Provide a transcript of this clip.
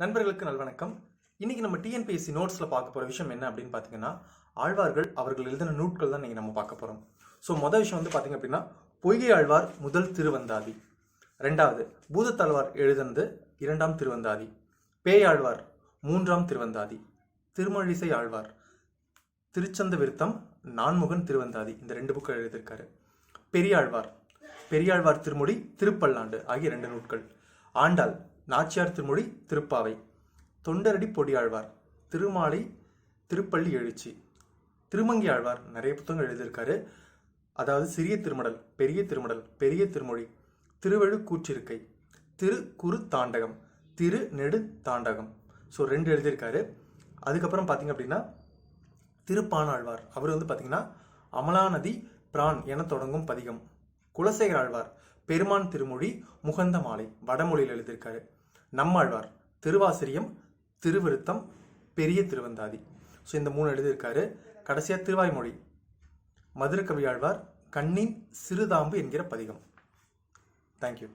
நண்பர்களுக்கு நல்வணக்கம். இன்னைக்கு நம்ம டிஎன்பிஎஸ்சி நோட்ஸில் பார்க்க போகிற விஷயம் என்ன அப்படின்னு பார்த்தீங்கன்னா ஆழ்வார்கள் அவர்கள் எழுதின நூட்கள் தான் நீங்கள் நம்ம பார்க்க போகிறோம் ஸோ மொதல் விஷயம் வந்து பார்த்தீங்க அப்படின்னா பொய்கை ஆழ்வார் முதல் திருவந்தாதி. ரெண்டாவது பூதத்தாழ்வார் எழுதினது இரண்டாம் திருவந்தாதி. பேயாழ்வார் மூன்றாம் திருவந்தாதி. திருமழிசை ஆழ்வார். திருச்சந்த விருத்தம் நான்முகன் திருவந்தாதி. இந்த ரெண்டு புக்கள் எழுதியிருக்காரு. பெரியாழ்வார். பெரியாழ்வார் திருமொழி திருப்பல்லாண்டு ஆகிய ரெண்டு நூட்கள். ஆண்டாள் நாச்சியார் திருமொழி திருப்பாவை. தொண்டரடி பொடியாழ்வார். திருமாலை திருப்பள்ளி எழுச்சி. திருமங்கி ஆழ்வார் நிறைய புத்தகங்கள் எழுதியிருக்காரு. அதாவது சிறிய திருமடல் பெரிய திருமடல் பெரிய திருமொழி. திருவழு கூற்றிருக்கை. திரு குறு தாண்டகம் திரு நெடு தாண்டகம். ஸோ ரெண்டு எழுதியிருக்காரு. அதுக்கப்புறம் பார்த்தீங்க அப்படின்னா திருப்பானாழ்வார். அவர் வந்து பார்த்திங்கன்னா அமலாநதி பிரான் என தொடங்கும் பதிகம். குலசேகர் ஆழ்வார் பெருமான் திருமொழி முகந்த மாலை வடமொழியில் எழுதியிருக்காரு. நம்மாழ்வார். திருவாசிரியம் திருவிருத்தம் பெரிய திருவந்தாதி. ஸோ இந்த மூணு எழுதியிருக்காரு. கடைசியாக திருவாய்மொழி. மதுரகவி ஆழ்வார் கண்ணின் சிறுதாம்பு என்கிற பதிகம். தேங்க்யூ